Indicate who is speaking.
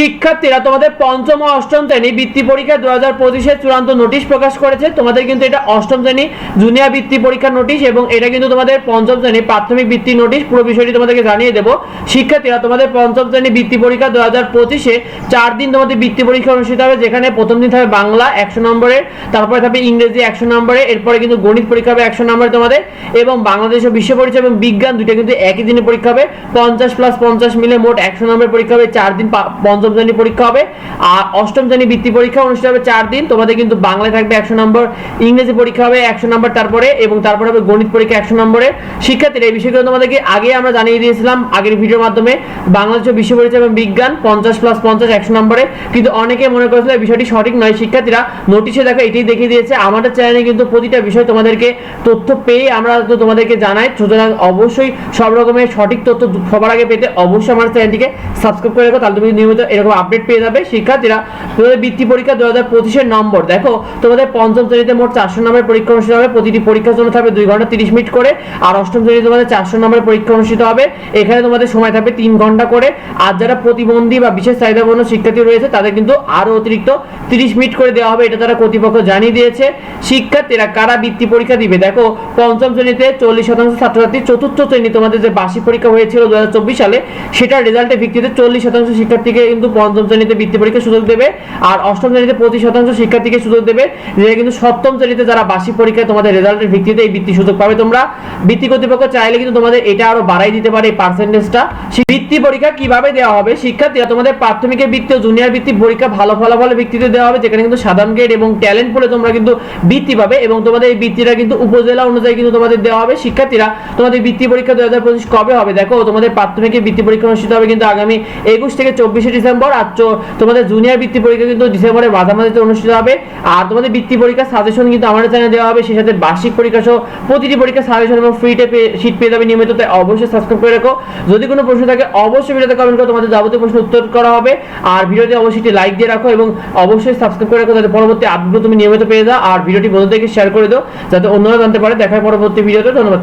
Speaker 1: শিক্ষার্থীরা তোমাদের পঞ্চম ও অষ্টম শ্রেণি বৃত্তি পরীক্ষা দু হাজার পঁচিশের চূড়ান্ত নোটিশ প্রকাশ করেছে। তোমাদের কিন্তু এটা অষ্টম শ্রেণি জুনিয়র বৃত্তি পরীক্ষার নোটিশ এবং এটা কিন্তু তোমাদের পঞ্চম শ্রেণি প্রাথমিক বৃত্তি নোটিশ। পুরো বিষয়টি তোমাদেরকে জানিয়ে দেবো। শিক্ষার্থীরা তোমাদের পঞ্চম শ্রেণি বৃত্তি পরীক্ষা দু হাজার পঁচিশে চার দিন তোমাদের বৃত্তি পরীক্ষা অনুষ্ঠিত হবে, যেখানে প্রথম দিন থাকবে বাংলা একশো নম্বরের তারপরে থাকবে ইংরেজি একশো নম্বরে, এরপরে কিন্তু গণিত পরীক্ষা হবে একশো নম্বরে তোমাদের এবং বাংলাদেশ ও বিশ্ব পরিচয় এবং বিজ্ঞান দুইটা কিন্তু একই দিনে পরীক্ষা হবে। পঞ্চাশ প্লাস পঞ্চাশ মিলে মোট একশো নম্বরের পরীক্ষা হবে, চার দিন পা- পঞ্চম শ্রেণি পরীক্ষা হবে, আর অষ্টম শ্রেণি বৃত্তি পরীক্ষা অনুষ্ঠিত হবে চার দিন। তোমাদের কিন্তু বাংলায় থাকবে একশো নম্বর, ইংরেজি পরীক্ষা হবে একশো নম্বর তারপরে, এবং তারপরে হবে গণিত পরীক্ষা একশো নম্বরে। শিক্ষার্থীরা এই বিষয়গুলো তোমাদেরকে আগে আমরা জানিয়ে দিয়েছিলাম, আগের ভিডিওর মাধ্যমে। বাংলাদেশ বিশ্ব পরিচয় এবং বিজ্ঞান, পঞ্চাশ প্লাস পঞ্চাশ একশো নম্বরে। কিন্তু অনেকে মনে করেছিল এই বিষয়টি সঠিক নয়। শিক্ষার্থীরা নোটিশে দেখো, এটাই দেখিয়ে দিয়েছে। আমাদের চ্যানেলে কিন্তু প্রতিটা বিষয় তোমাদেরকে তথ্য পেয়ে আমরা তো তোমাদেরকে জানাই। সুতরাং অবশ্যই সব রকমের সঠিক তথ্য সবার আগে পেতে অবশ্যই আমার চ্যানেলটিকে সাবস্ক্রাইব করে রাখো। তাহলে তুমি নিয়মিত এরকম আপডেট পেয়ে যাবে শিক্ষার্থীরা। তোমাদের বৃত্তি পরীক্ষা দু হাজার পঁচিশের নম্বর। দেখো, তোমাদের পঞ্চম শ্রেণীতে মোট চারশো নম্বরের পরীক্ষা অনুষ্ঠিত হবে। প্রতিটি পরীক্ষার জন্য থাকবে দুই ঘণ্টা তিরিশ মিনিট করে। আর অষ্টম শ্রেণীতে তোমাদের চারশো নম্বরের পরীক্ষা অনুষ্ঠিত হবে। এখানে তোমাদের সময় থাকবে তিন ঘণ্টা করে। আর যারা প্রতিবন্ধী বা বিশেষ চাহিদাপূর্ণ শিক্ষার্থী রয়েছে, তাদের কিন্তু আরও অতিরিক্ত তিরিশ মিনিট করে দেওয়া হবে। এটা তারা কর্তৃপক্ষ জানিয়ে দিয়েছে। শিক্ষার্থীরা কারা বৃত্তি পরীক্ষা দিবে? দেখো, পঞ্চম শ্রেণীতে চল্লিশ শতাংশ ছাত্রছাত্রী চতুর্থ শ্রেণি তোমাদের যে বার্ষিক পরীক্ষা হয়েছিল দু হাজার চব্বিশ সালে, সেটার রেজাল্টের ভিত্তিতে চল্লিশ শতাংশ শিক্ষার্থীকে কিন্তু পঞ্চম শ্রেণীতে বৃত্তি পরীক্ষা সুযোগ দেবে, আর অষ্টম শ্রেণীতে পঁচিশ শতাংশ শিক্ষার্থীকে সুযোগ দেবে। যেটা কিন্তু সপ্তম শ্রেণীতে যারা বার্ষিক পরীক্ষায় তোমাদের রেজাল্টের ভিত্তিতে এই বৃত্তি সুযোগ পাবে তোমরা। বৃত্তি কর্তৃপক্ষ চাইলে কিন্তু তোমাদের এটা আরও বাড়াই দিতে পারে এই পার্সেন্টেজটা বৃত্তি পরীক্ষা কীভাবে দেওয়া হবে? শিক্ষার্থীরা তোমাদের প্রাথমিকের বৃত্তি ও জুনিয়র বৃত্তি পরীক্ষা ভালো ফলাফলের ভিত্তিতে দেওয়া হবে, যেখানে কিন্তু সাধারণ গ্রেড এবং ট্যালেন্ট বলে তোমরা কিন্তু বৃত্তি পাবে এবং তোমাদের এই বৃত্তিটা কিন্তু উপজেলা অনুযায়ী কিন্তু তোমাদের দেওয়া হবে। শিক্ষার্থীরা তোমাদের বৃত্তি পরীক্ষা দু হাজার পঁচিশ কবে হবে? দেখো, তোমাদের প্রাথমিকের বৃত্তি পরীক্ষা অনুষ্ঠিত হবে কিন্তু আগামী একুশ থেকে চব্বিশে ডিসেম্বর আর তোমাদের জুনিয়র বৃত্তি পরীক্ষা কিন্তু ডিসেম্বরের মাঝামাঝিতে অনুষ্ঠিত হবে। আর তোমাদের বৃত্তি পরীক্ষার সাজেশন কিন্তু আমাদের চ্যানেলে দেওয়া হবে, সেই সাথে বার্ষিক পরীক্ষা সহ প্রতিটি পরীক্ষার সাজেশন এবং ফ্রিতে শীট পেয়ে যাবে। নিয়মিত তাই অবশ্যই সাবস্ক্রাইব করে রাখো। যদি কোনো প্রশ্ন থাকে অবশ্যই ভিডিওতে কমেন্ট করে তোমাদের যাবতীয় প্রশ্ন উত্তর করা হবে। আর ভিডিওতে অবশ্যই একটি লাইক দিয়ে রাখো এবং অবশ্যই সাবস্ক্রাইব করে রাখো, যাতে পরবর্তী আপডেট তুমি নিয়মিত পেয়ে যাও। আর ভিডিওটি বন্ধুদেরকে শেয়ার করে দাও, যাতে অন্যরা জানতে পারে। দেখা হয় পরবর্তী ভিডিওতে ধন্যবাদ